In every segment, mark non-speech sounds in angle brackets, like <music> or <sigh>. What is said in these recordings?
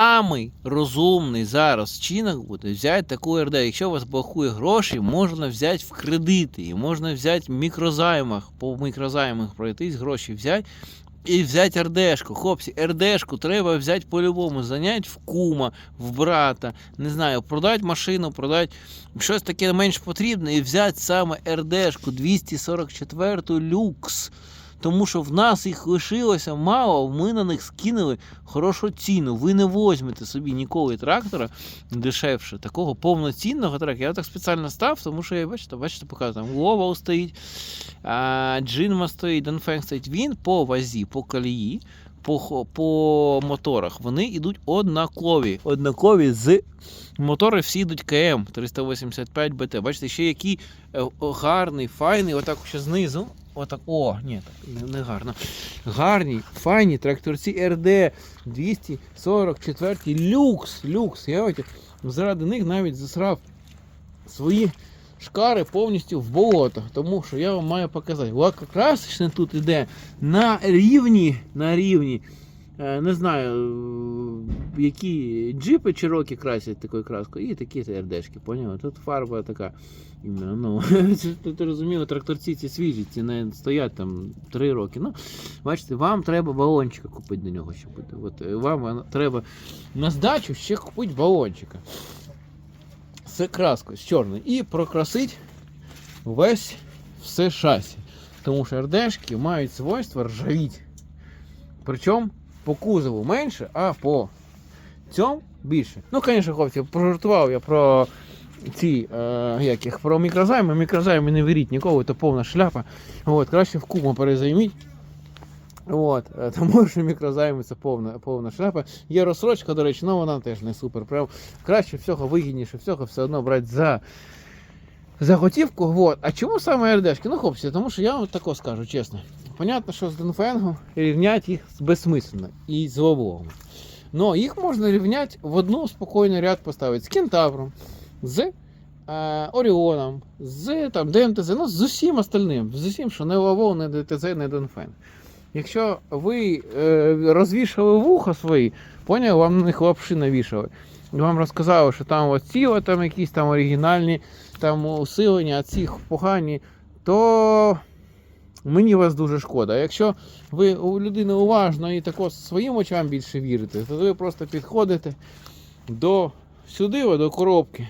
самий розумний зараз вчинок буде взяти таку РД. Якщо у вас бракує грошей, можна взяти в кредити, і можна взяти в мікрозаймах, по мікрозаймах пройтись, гроші взяти. І взяти РДшку. Хлопці, РДшку треба взяти по-любому, зайняти в кума, в брата, не знаю, продати машину, продати щось таке менш потрібне і взяти саме РДшку 244 люкс. Тому що в нас їх лишилося мало, ми на них скинули хорошу ціну. Ви не возьмете собі ніколи трактора дешевше, такого повноцінного трактора. Я так спеціально став, тому що я бачите, бачите, показую, там Ловал стоїть, Джинма стоїть, Донфенг стоїть. Він по вазі, по колії, по, по моторах вони йдуть однакові. Однакові з мотори всі йдуть КМ 385 БТ. Бачите, ще який е, гарний, файний, отак ще знизу. Отак, о, ні, так не, не гарно. Гарні, файні тракторці РД 244 люкс, люкс. Я от заради них навіть засрав свої шкари повністю в болото. Тому що я вам маю показати. Лакокрасочне тут іде на рівні, на рівні. Е, Не знаю, е, які джипи чирокі красять такою краскою, і такі РДшки, поняли? Тут фарба така. Ну, <laughs> це тут розуміло, тракторці ці свіжі, ці не стоять там 3 роки. Ну, бачите, вам треба балончика купити до нього, щоб буде. От е, вам треба на здачу ще купити балончика. З краскою, з чорною. І прокрасить весь все шасі. Тому що РДшки мають свойство ржавіть. Причому по кузову менше, а по цьому більше. Ну, звісно, хлопці, пожартував я про ці е, як їх, про мікрозайми. Мікрозайми не беріть ніколи, то повна шляпа. От, краще в кума перезайміть. От, е, тому що мікрозайми це повна, повна шляпа. Є розсрочка, до речі, але вона теж не супер. Прям краще всього, вигідніше всього, все одно брати за, за готівку. Вот. А чому саме РДшки? Ну, хлопці, тому що я вам тако скажу чесно. Понятно, що з Донфенгом рівняти їх безсмисленно і з облогом. Но їх можна рівняти в одну спокійний ряд поставити з кентавром, з е, Оріоном, з там, ДМТЗ, ну з усім остальним, з усім, що не Лавов, не ДТЗ, не Донфенг. Якщо ви е, розвішали вуха свої, поняли, вам на них лапши навішали. Вам розказали, що там от ці там якісь там оригінальні там усилення, а ці погані, то мені вас дуже шкода. Якщо ви у людини уважно і тако своїм очам більше вірите, то ви просто підходите до сюди, до коробки.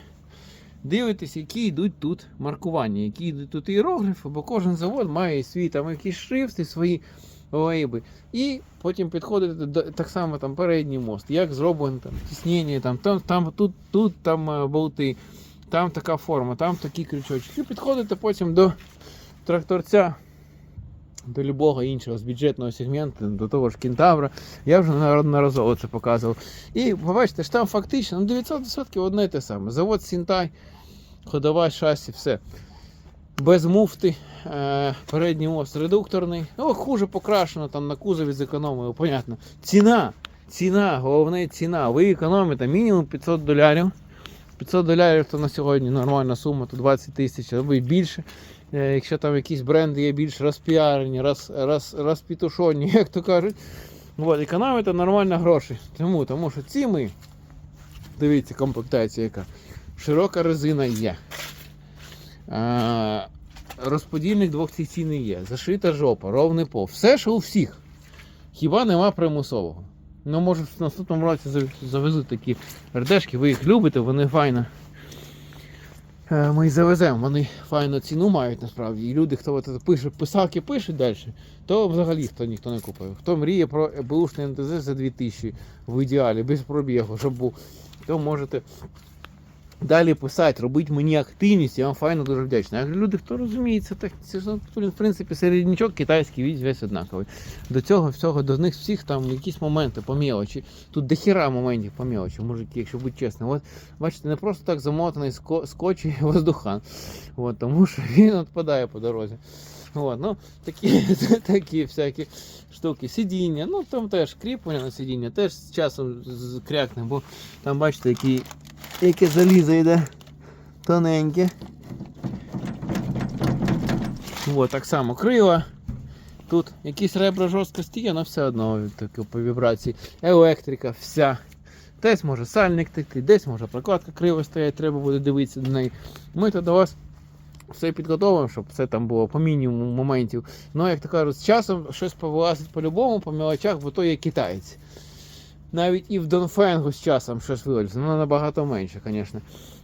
Дивитесь, які йдуть тут маркування, які йдуть тут іерогліфи, бо кожен завод має свій там якісь шрифти, свої лейби. І потім підходите до так само там передній мост, як зроблено там тіснення, там, там, там тут, тут там е, болти, там така форма, там такі крючочки. І підходите потім до тракторця, до любого іншого з бюджетного сегменту, до того ж кентавра. Я вже неодноразово це показував. І побачите, що там фактично ну, 900% одне і те саме. Завод Сінтай, ходова шасі, все. Без муфти, е, передній мост редукторний. Ну, хуже покрашено, там на кузові зекономили, понятно. Ціна, ціна, головне ціна. Ви економите мінімум 500 долярів. 500 долярів то на сьогодні нормальна сума, то 20 тисяч, або й більше. Е, Якщо там якісь бренди є більш розпіарені, роз, роз, розпітушені, <laughs> як то кажуть. От, економите нормально гроші. Чому? Тому що ці ми, дивіться, комплектація яка. Широка резина є. А, розподільник двохсекційний є. Зашита жопа, ровний пол. Все, що у всіх. Хіба нема примусового. Ну, може, в наступному році завезуть такі РДшки, ви їх любите, вони файно. Е, Ми їх завеземо, вони файну ціну мають насправді. І люди, хто пише, писалки пишуть далі, то взагалі хто ніхто не купив. Хто мріє про бушний НТЗ за 2000 в ідеалі, без пробігу, щоб був, то можете далі писати, робити мені активність, я вам файно дуже вдячний. А люди, хто розуміється, так це ну, в принципі середнячок китайський весь весь однаковий. До цього всього, до них всіх там якісь моменти по мелочі. Тут дохіра моментів по мелочі, мужики, якщо бути чесним. От бачите, не просто так замотаний ско- скотч і <laughs> воздухан. От, тому що він відпадає по дорозі. От, ну, такі, <laughs> такі всякі штуки. Сидіння, ну там теж кріплення на сидіння, теж з часом крякне, бо там бачите, які, яке залізо йде тоненьке. От, так само крила. Тут якісь ребра жорсткості є, але все одно таке по вібрації. Електрика, вся. Десь може сальник текти, десь може прокладка криво стоять, треба буде дивитися до неї. Ми то до вас все підготовимо, щоб все там було по мінімуму моментів. Ну, як то кажуть, з часом щось повилазить по-любому, по мелочах, бо то є китаєць. Навіть і в Донфенгу з часом щось вилазить, ну набагато менше, звісно,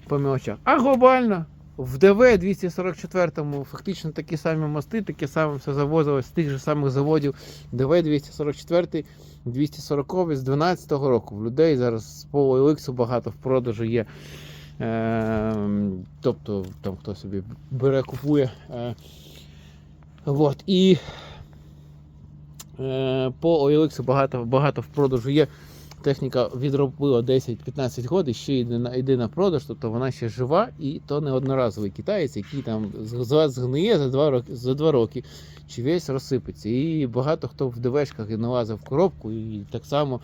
по мелочах. А глобально в ДВ 244 фактично такі самі мости, таке саме все завозилось з тих же самих заводів ДВ 244 240 з 12 року. В людей зараз по OLX багато в продажу є. Е, тобто там хто собі бере, купує. Е, вот. І е, по OLX багато, багато в продажу є. Техніка відробила 10-15 років, ще йде на, йде на продаж, тобто вона ще жива, і то не одноразовий китаєць, який там згниє за 2 роки, за 2 роки чи весь розсипеться. І багато хто в ДВшках налазив коробку, і так само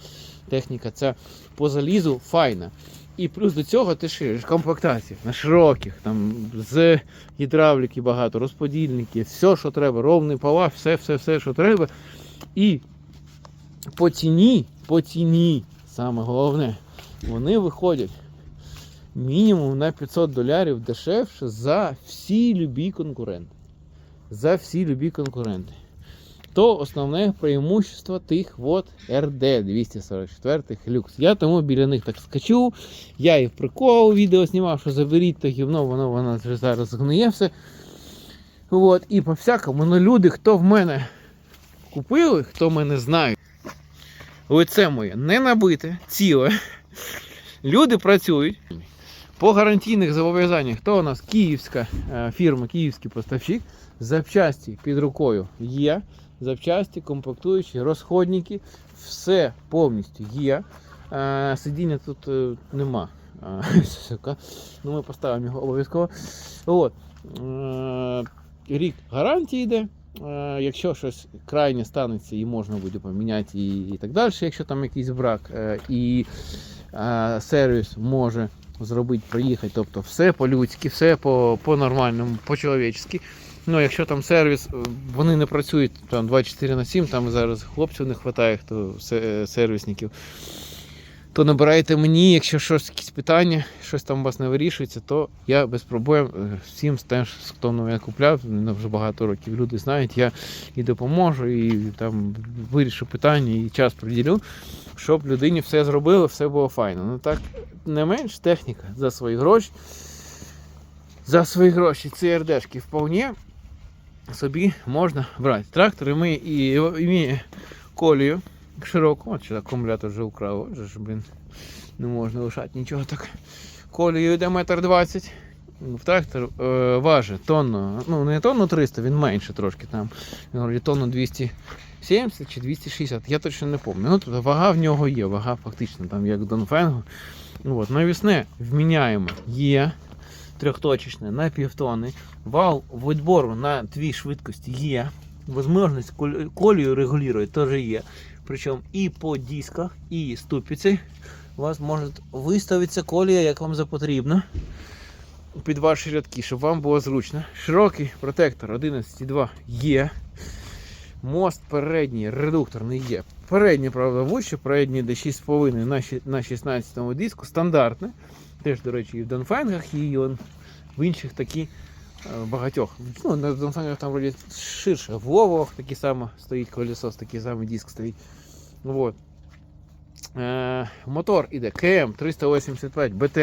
техніка ця по залізу файна. І плюс до цього ти шириш комплектації на широких, там з гідравліки багато, розподільники, все, що треба, ровний пала, все, все, все, що треба. І по ціні, по ціні, саме головне, вони виходять мінімум на 500 долярів дешевше за всі любі конкуренти. За всі любі конкуренти. То основне преимущество тих от RD 244 люкс. Я тому біля них так скачу. Я і в прикол відео знімав, що заберіть то гівно, воно воно вже зараз гниє все. От, і по всякому, ну люди, хто в мене купили, хто мене знає, лице моє не набите, ціле. Люди працюють. По гарантійних зобов'язаннях, хто у нас київська е, фірма, київський поставщик, запчасті під рукою є. Запчасті, комплектуючі, розходники, все повністю є. Е, Сидіння тут е, нема. <laughs> Ну, ми поставимо його обов'язково. От. Рік гарантії йде. Е, Якщо щось крайнє станеться і можна буде поміняти і, і так далі, якщо там якийсь брак, е, і е, сервіс може зробити, приїхати, тобто все по-людськи, все по- по-нормальному, по-чоловічськи. Ну, якщо там сервіс, вони не працюють там 24 на 7, там зараз хлопців не вистачає, хто сервісників, то набирайте мені, якщо щось якісь питання, щось там у вас не вирішується, то я без проблем е, всім теж, хто ну, я купляв, мене вже багато років люди знають, я і допоможу, і там вирішу питання, і час приділю, щоб людині все зробили, все було файно. Ну так не менш техніка за свої гроші. За свої гроші ці РДшки вполне собі можна брати. Трактор ми і має колію широку, от акумулятор вже украв, отже ж, блін, не можна лишати нічого так. Колію йде метр двадцять. В трактор е, важить тонну, ну не тонну 300, він менше трошки там. Він тонну 270 чи 260, я точно не пам'ятаю. Ну, тобто вага в нього є, вага фактично там як Донфенгу. От, навісне вміняємо є трьохточечне на півтони. Вал відбору на дві швидкості є. Возможність колію регулювати теж є. Причому і по дисках, і ступиці у вас може виставитися колія, як вам запотрібно. Під ваші рядки, щоб вам було зручно. Широкий протектор 11,2 є. Мост передній редукторний є. Передній, правда, вище, передній де 6,5 на на 16 диску, стандартне. Теж, до речі, і в Донфенгах, і он в інших такі е, багатьох. Ну, на Донфенгах там вроді ширше. В Вовах такі само стоїть колесо, такий самий диск стоїть. Вот. Е, мотор іде КМ 385 БТ.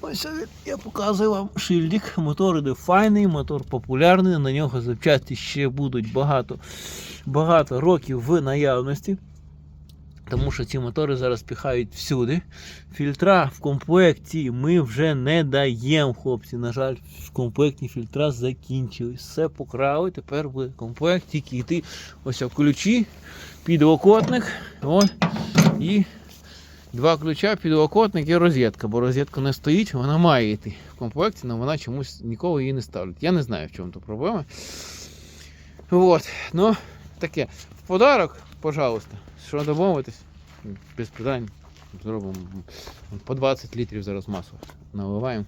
Ось я показую вам шильдик. Мотор іде файний, мотор популярний, на нього запчасті ще будуть багато, багато років в наявності. Тому що ці мотори зараз піхають всюди. Фільтра в комплекті ми вже не даємо, хлопці. На жаль, в комплекті фільтра закінчились. Все покрали, тепер буде комплект, тільки йти ось ключі, підлокотник. Ось, і два ключа, підлокотник і розетка. Бо розетка не стоїть, вона має йти в комплекті, але вона чомусь ніколи її не ставлять. Я не знаю, в чому то проблема. Вот. Ну, таке. В подарок, пожалуйста, що домовитись, без питань. Зробимо по 20 літрів зараз масло наливаємо.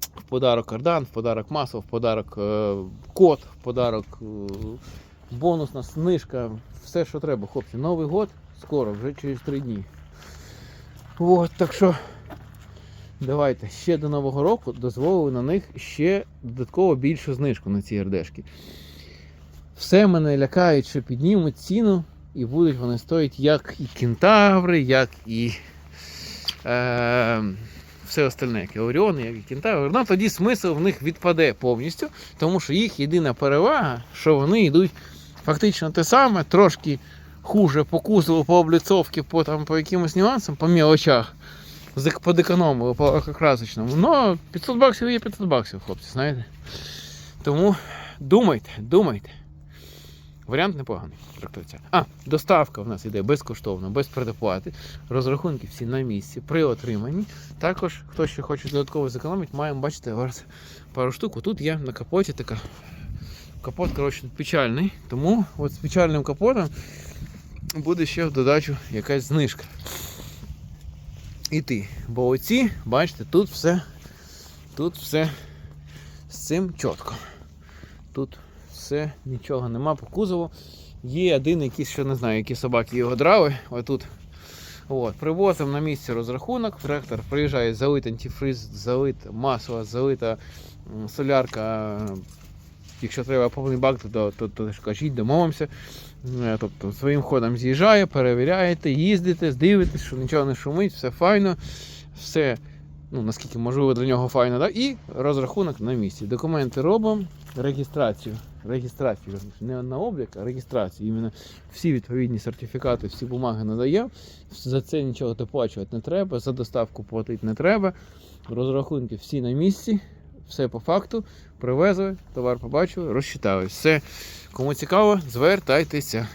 В подарок кардан, в подарок масло, в подарок е, код, в подарок е, бонусна знижка, все, що треба, хлопці. Новий год скоро, вже через 3 дні. От, так що давайте ще до Нового року дозволили на них ще додатково більшу знижку на ці РДшки. Все мене лякають, що піднімуть ціну і будуть вони стоїть як і кентаври, як і е, все остальне, як і Оріони, як і кентаври. Ну тоді смисл в них відпаде повністю, тому що їх єдина перевага, що вони йдуть фактично те саме, трошки хуже по кузову, по обліцовці, по, там, по якимось нюансам, по мілочах. Подекономили по красочному. Ну, 500 баксів є 500 баксів, хлопці, знаєте. Тому думайте, думайте. Варіант непоганий тракторця. А, доставка в нас іде безкоштовно, без предоплати. Розрахунки всі на місці при отриманні. Також, хто ще хоче додатково зекономити, маємо бачите зараз пару штук. Тут є на капоті така. Капот, коротше, печальний. Тому от з печальним капотом буде ще в додачу якась знижка. Іти. Бо оці, бачите, тут все, тут все з цим чітко. Тут все, нічого нема по кузову. Є один якийсь, що не знаю, які собаки його драли. Отут. От, привозимо на місці розрахунок. Трактор приїжджає, залит антифриз, залит масло, залита солярка. Якщо треба повний бак, то, то, то, то кажіть, домовимося. Е, Тобто своїм ходом з'їжджає, перевіряєте, їздите, дивитесь, що нічого не шумить, все файно, все, ну, наскільки можливо для нього файно, да? і розрахунок на місці. Документи робимо, реєстрацію. Реєстрацію, не на облік, а реєстрацію. Іменно всі відповідні сертифікати, всі бумаги надає. За це нічого доплачувати не треба, за доставку платити не треба. Розрахунки всі на місці, все по факту. Привезли, товар побачили, розчитали. Все. Кому цікаво, звертайтеся.